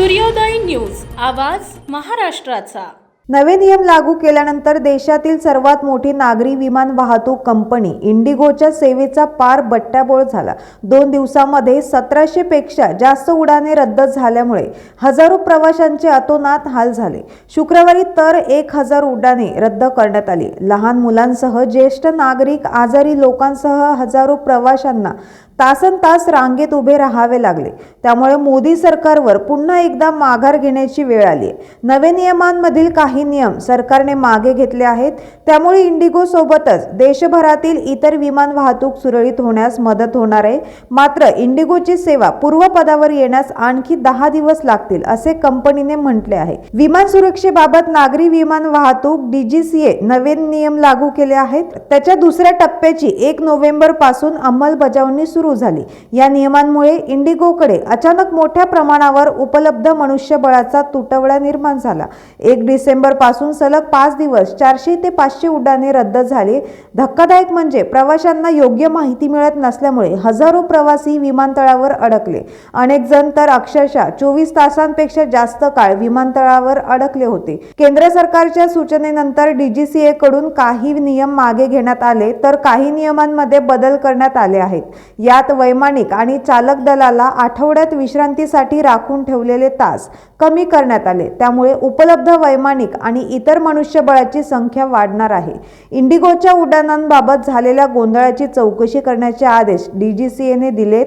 सूर्योदय न्यूज आवाज महाराष्ट्राचा. नवे नियम लागू केल्यानंतर देशातील सर्वात मोठी नागरी विमान वाहतूक कंपनी इंडिगोच्या सेवेचा पार बट्ट्याबोळ झाला. दोन दिवसामध्ये सतराशे पेक्षा जास्त उड्डाणे रद्द झाल्यामुळे हजारो प्रवाशांचे अतोनात हाल झाले. शुक्रवारी तर एक हजार उड्डाणे रद्द करण्यात आली. लहान मुलांसह ज्येष्ठ नागरिक आजारी लोकांसह हजारो प्रवाशांना तासन तास रांगेत उभे राहावे लागले. त्यामुळे मोदी सरकारवर पुन्हा एकदा माघार घेण्याची वेळ आली आहे. नवे नियमांमधील काही नियम सरकारने मागे घेतले आहेत. त्यामुळे इंडिगो सोबतच देशभरातील इतर विमान वाहतूक सुरळीत होण्यास मदत होणार आहे. मात्र इंडिगोची सेवा पूर्वपदावर येण्यास आणखी दहा दिवस लागतील असे कंपनीने म्हटले आहे. विमान सुरक्षेबाबत नागरी विमान वाहतूक डीजीसीए नवीन नियम लागू केले आहेत. त्याच्या दुसऱ्या टप्प्याची एक नोव्हेंबरपासून अंमलबजावणी सुरू झाली. या नियमांमुळे इंडिगोकडे अचानक मोठ्या प्रमाणावर उपलब्ध मनुष्यबळाचा तुटवडा निर्माण झाला. एक डिसेंबरपासून सलग पाच दिवस चारशे ते पाचशे उड्डाणे रद्द झाली. धक्कादायक म्हणजे प्रवाशांना योग्य माहिती मिळत नसल्यामुळे हजारो प्रवासी विमानतळावर अडकले. अनेक जण तर अक्षरशः चोवीस तासांपेक्षा जास्त काळ विमानतळावर अडकले होते. केंद्र सरकारच्या सूचनेनंतर डीजीसीए कडून काही नियम मागे घेण्यात आले तर काही नियमांमध्ये बदल करण्यात आले आहेत. यात वैमानिक आणि चालक दलाला आठवड्यात विश्रांतीसाठी राखून ठेवलेले तास कमी करण्यात आले. त्यामुळे उपलब्ध वैमानिक आणि इतर मनुष्यबळाची संख्या वाढणार आहे. इंडिगोच्या उड्डाणांबाबत झालेल्या गोंधळाची चौकशी करण्याचे आदेश डीजीसीएने दिलेत.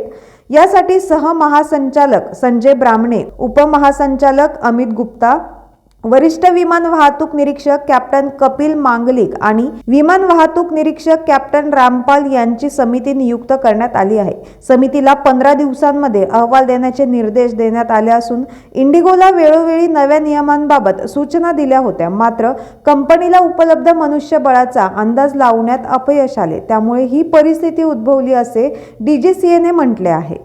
यासाठी सहमहासंचालक संजय ब्राह्मणे उपमहासंचालक अमित गुप्ता वरिष्ठ विमान वाहतूक निरीक्षक कॅप्टन कपिल मांगलिक आणि विमान वाहतूक निरीक्षक कॅप्टन रामपाल यांची समिती नियुक्त करण्यात आली आहे. समितीला पंधरा दिवसांमध्ये अहवाल देण्याचे निर्देश देण्यात आले असून इंडिगोला वेळोवेळी नव्या नियमांबाबत सूचना दिल्या होत्या. मात्र कंपनीला उपलब्ध मनुष्यबळाचा अंदाज लावण्यात अपयश आले. त्यामुळे ही परिस्थिती उद्भवली असे डीजीसीएने म्हटले आहे.